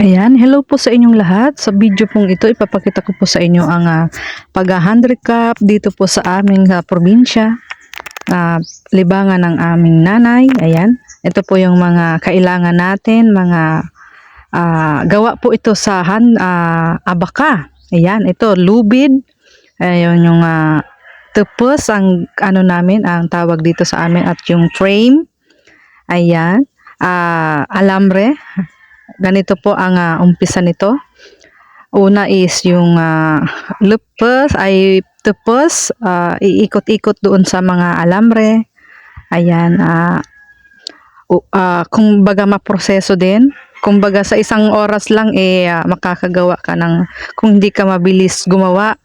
Ayan, hello po sa inyong lahat. Sa video pong ito, ipapakita ko po sa inyo ang uh, pag-handicap dito po sa aming ah, probinsya. Ah, libangan ng aming nanay. Ayan, ito po yung mga kailangan natin, mga ah, gawa po ito sa han, ah, abaka. Ayan, ito, lubid. Ayun yung uh, tupos, ang ano namin, ang tawag dito sa amin at yung frame. Ayan, ah, alambre. Ganito po ang ah, umpisa nito. Una is yung uh, lupus ay tupos, ah, iikot-ikot doon sa mga alambre. Ayan, uh, uh, kung baga maproseso din. Kung baga sa isang oras lang eh ah, makakagawa ka ng kung hindi ka mabilis gumawa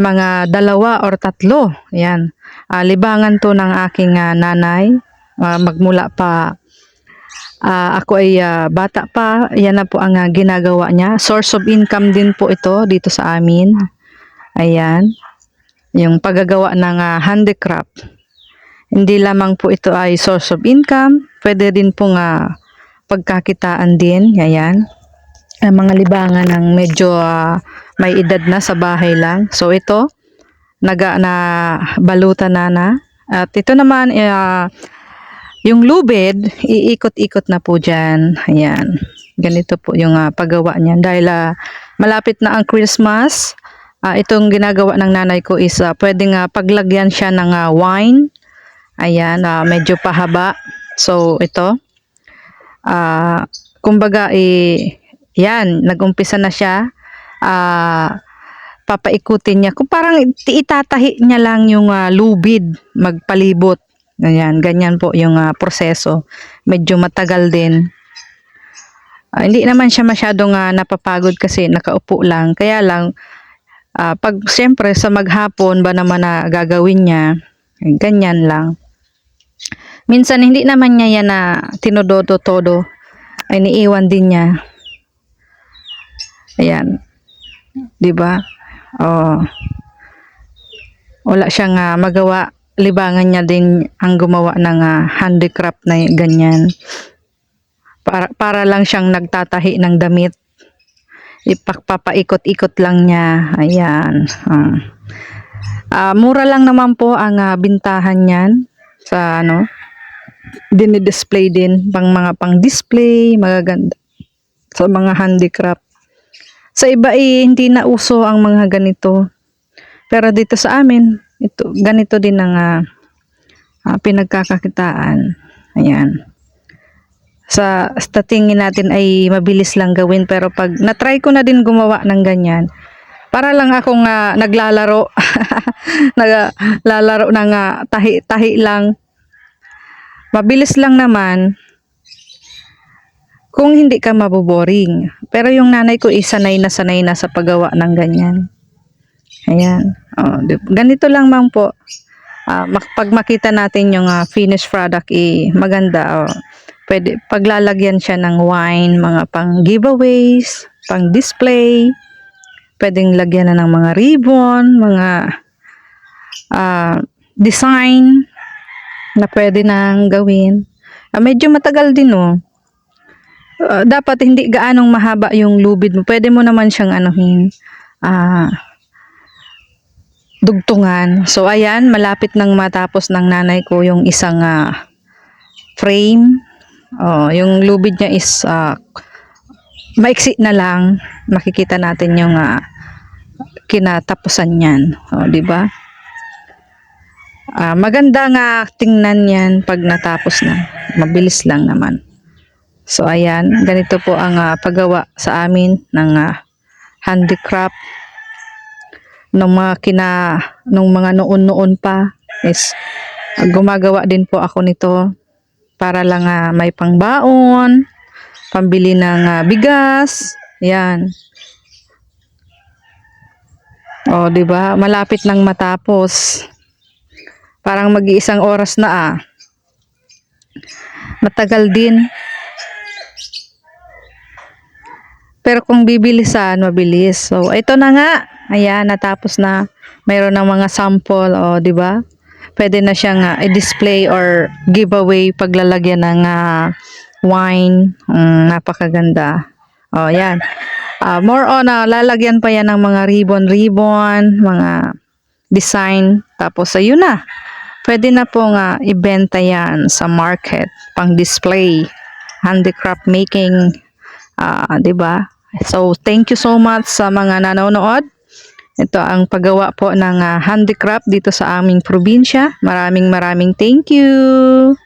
mga dalawa or tatlo. Ayan. Ah, libangan to ng aking ah, nanay Ah, magmula pa Ah, ako ay ah, bata pa, yan na po ang ah, ginagawa niya. Source of income din po ito dito sa amin. Ayan. Yung paggagawa ng ah, handicraft. Hindi lamang po ito ay source of income, pwede din po nga pagkakitaan din. Ayan. Ang mga libangan ng medyo ah, may edad na sa bahay lang. So ito, naga na balutan na na. At ito naman, ah, yung lubid, iikot-ikot na po dyan. Ayan. Ganito po yung ah, paggawa niyan. Dahil ah, malapit na ang Christmas, ah, itong ginagawa ng nanay ko is ah, pwedeng ah, paglagyan siya ng ah, wine. Ayan, ah, medyo pahaba. So, ito. Ah, kumbaga, eh, yan, nagumpisa na siya. Ah, papaikutin niya. Kung parang itatahi niya lang yung ah, lubid, magpalibot. Ganyan, ganyan po yung ah, proseso. Medyo matagal din. Ah, hindi naman siya masyadong ah, napapagod kasi nakaupo lang. Kaya lang, ah, pag siyempre sa maghapon ba naman na gagawin niya, ganyan lang. Minsan hindi naman niya yan na tinododo-todo. Ay niiwan din niya. Ayan. 'Di ba? Oh. Wala siyang ah, magawa libangan niya din ang gumawa ng ah, handicraft na ganyan. Para, para lang siyang nagtatahi ng damit. Ipagpapaikot-ikot lang niya. Ayan. Ah. Ah, mura lang naman po ang ah, bintahan niyan sa ano dinidisplay din pang mga pang display magaganda sa mga handicraft sa iba eh, hindi na uso ang mga ganito pero dito sa amin ito ganito din ang ah, ah, pinagkakakitaan. Ayan. Sa, sa natin ay mabilis lang gawin pero pag na-try ko na din gumawa ng ganyan para lang akong ah, naglalaro. Naglalaro ng ah, tahi-tahi lang. Mabilis lang naman. Kung hindi ka maboboring. Pero yung nanay ko isanay na sanay na sa paggawa ng ganyan ayan. Oh, ganito lang man po. Mak- pag makita natin yung ah, finished product eh, maganda oh. pwede paglalagyan siya ng wine mga pang giveaways pang display. Pwedeng lagyan na ng mga ribbon mga ah, design na pwede nang gawin. Ah, medyo matagal din oh. Ah, dapat hindi gaanong mahaba yung lubid mo. Pwede mo naman siyang anuhin. Ah dugtungan. So ayan, malapit nang matapos ng nanay ko yung isang ah, frame. Oh, yung lubid niya is ah, maiksi na lang. Makikita natin yung ah, kinatapusan niyan. Oh, di ba? Ah, maganda nga tingnan yan pag natapos na. Mabilis lang naman. So ayan, ganito po ang ah, paggawa sa amin ng ah, handicraft nung mga kina nung mga noon-noon pa is ah, gumagawa din po ako nito para lang ah, may pangbaon, pambili ng ah, bigas, 'yan. Oh, 'di ba? Malapit nang matapos. Parang mag-iisang oras na ah. Matagal din. Pero kung bibilisan, mabilis. So, ito na nga. Ayan, natapos na. Mayroon ng mga sample, o, di ba? Pwede na siyang ah, i-display or giveaway paglalagyan ng ah, wine. Mm, napakaganda. Oh, yan. Ah, more on, ah, lalagyan pa yan ng mga ribbon-ribbon, mga design. Tapos, ayun na. Pwede na pong ah, ibenta yan sa market, pang display, handicraft making, 'di ba? So, thank you so much sa mga nanonood. Ito ang paggawa po ng ah, handicraft dito sa aming probinsya. Maraming maraming thank you.